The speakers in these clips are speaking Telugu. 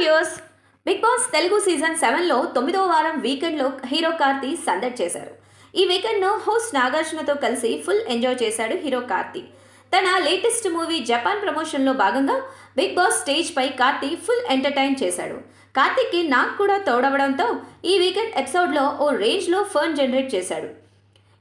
Views Bigg Boss Telugu season సెవెన్లో తొమ్మిదవ వారం వీకెండ్లో హీరో కార్తీ సందడి చేశారు. ఈ వీకెండ్ను హోస్ట్ నాగార్జునతో కలిసి ఫుల్ ఎంజాయ్ చేశాడు హీరో కార్తీ తన లేటెస్ట్ మూవీ జపాన్ ప్రమోషన్లో భాగంగా బిగ్ బాస్ స్టేజ్పై కార్తీ ఫుల్ ఎంటర్టైన్ చేశాడు. కార్తిక్కి నాకు కూడా తోడవడంతో ఈ వీకెండ్ ఎపిసోడ్లో ఓ రేంజ్లో ఫర్న్ జనరేట్ చేశాడు.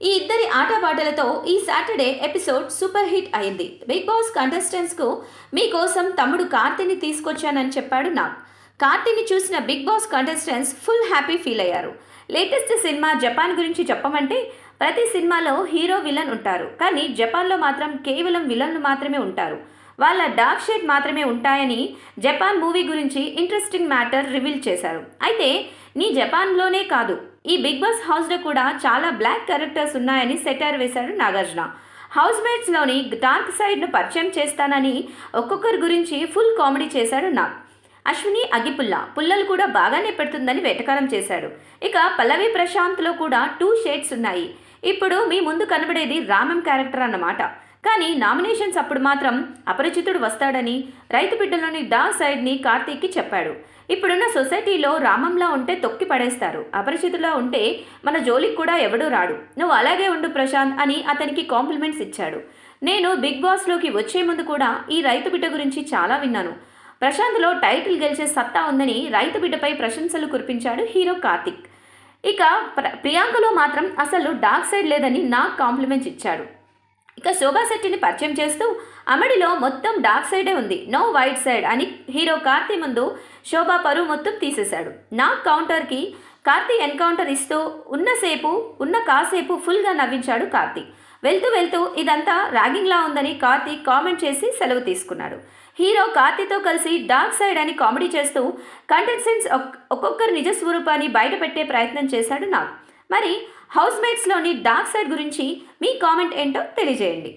ఈ ఇద్దరి ఆటపాటలతో ఈ సాటర్డే ఎపిసోడ్ సూపర్ హిట్ అయింది. బిగ్ బాస్ కంటెస్టెంట్స్కు మీకోసం తమ్ముడు కార్తీని తీసుకొచ్చానని చెప్పాడు నాగ్. కార్తీని చూసిన Bigg Boss contestants full happy feel అయ్యారు. లేటెస్ట్ సినిమా జపాన్ గురించి చెప్పమంటే ప్రతి సినిమాలో హీరో విలన్ ఉంటారు. కానీ జపాన్లో మాత్రం కేవలం విలన్లు మాత్రమే ఉంటారు. వాళ్ళ డార్క్ షేడ్ మాత్రమే ఉంటాయని జపాన్ మూవీ గురించి ఇంట్రెస్టింగ్ మ్యాటర్ రివీల్ చేశారు. అయితే నీ జపాన్లోనే కాదు. ఈ బిగ్ బాస్ హౌస్లో కూడా చాలా బ్లాక్ క్యారెక్టర్స్ ఉన్నాయని సెటార్ వేశాడు నాగార్జున. హౌస్ మేట్స్లోని డార్క్ సైడ్ను పరిచయం చేస్తానని ఒక్కొక్కరి గురించి ఫుల్ కామెడీ చేశాడు నాగ్. అశ్విని అగిపుల్ల పుల్లలు కూడా బాగానే పెడుతుందని వెటకారం చేశాడు. ఇక పల్లవి ప్రశాంత్లో కూడా టూ షేడ్స్ ఉన్నాయి. ఇప్పుడు మీ ముందు కనబడేది రామం క్యారెక్టర్ అన్నమాట. కానీ నామినేషన్స్ అప్పుడు మాత్రం అపరిచితుడు వస్తాడని రైతు బిడ్డలోని డా సైడ్ని కార్తీక్కి చెప్పాడు. ఇప్పుడున్న సొసైటీలో రామంలా ఉంటే తొక్కి పడేస్తారు. అపరిచితులా ఉంటే మన జోలికి కూడా ఎవడూ రాడు. నువ్వు అలాగే ఉండు ప్రశాంత్ అని అతనికి కాంప్లిమెంట్స్ ఇచ్చాడు. నేను బిగ్ బాస్లోకి వచ్చే ముందు కూడా ఈ రైతు బిడ్డ గురించి చాలా విన్నాను. ప్రశాంత్లో టైటిల్ గెలిచే సత్తా ఉందని రైతు బిడ్డపై ప్రశంసలు కురిపించాడు హీరో కార్తిక్. ఇక ప్ర ప్రియాంకలో మాత్రం అసలు డార్క్ సైడ్ లేదని నాకు కాంప్లిమెంట్స్ ఇచ్చాడు. ఇక శోభా శెట్టిని పరిచయం చేస్తూ అమడిలో మొత్తం డార్క్ సైడే ఉంది. నో వైట్ సైడ్ అని హీరో కార్తీ ముందు శోభా పరువు మొత్తం తీసేశాడు. నా కౌంటర్కి కార్తీ ఎన్కౌంటర్ ఇస్తూ ఉన్నసేపు ఉన్న కాసేపు ఫుల్గా నవ్వించాడు కార్తీ. వెళ్తూ వెళ్తూ ఇదంతా ర్యాగింగ్లా ఉందని కార్తీ కామెంట్ చేసి సెలవు తీసుకున్నాడు. హీరో కార్తీతో కలిసి డార్క్ సైడ్ అని కామెడీ చేస్తూ కంటెస్టెంట్స్ ఒక్కొక్కరి నిజ స్వరూపాన్ని బయటపెట్టే ప్రయత్నం చేశాడు నాకు. మరి హౌస్ మేట్స్లోని డార్క్ సైడ్ గురించి మీ కామెంట్ ఏంటో తెలియజేయండి.